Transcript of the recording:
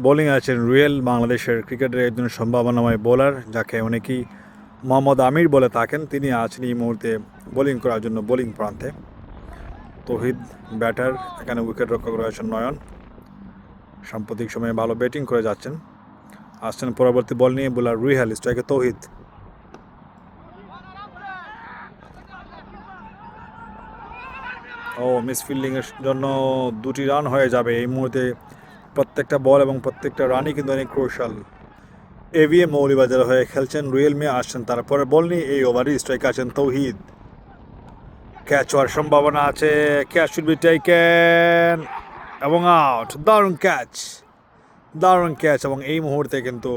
Bowling আছেন রুয়েল বাংলাদেশের ক্রিকেটের একজন সম্ভাবনাময় বোলার, যাকে অনেকেই মোহাম্মদ আমির বলে থাকেন। তিনি আছেন এই মুহূর্তে বোলিং করার জন্য বোলিং প্রান্তে। তহিদ, ব্যাটার, এখানে উইকেট রক্ষক রয়েছেন নয়ন। সাম্প্রতিক সময়ে ভালো ব্যাটিং করে যাচ্ছেন। আসছেন পরবর্তী বল নিয়ে বোলার রুইহাল স্ট্রাইকে তৌহিদ। ও মিস ফিল্ডিংয়ের জন্য দুটি রান হয়ে যাবে। এই মুহূর্তে প্রত্যেকটা বল এবং প্রত্যেকটা রানই কিন্তু অনেক ক্রোশাল এভিএম মৌলিবাজার হয়ে খেলছেন রুয়েল মে, আসছেন তারপরে বল নিয়ে এই ওভারই স্ট্রাইক আছেন তৌহিদ। ক্যাচ হওয়ার সম্ভাবনা আছে। ক্যাচ শুড বি টেকেন এবং আউট দারুণ ক্যাচ দারুণ ক্যাচ এবং এই মুহূর্তে কিন্তু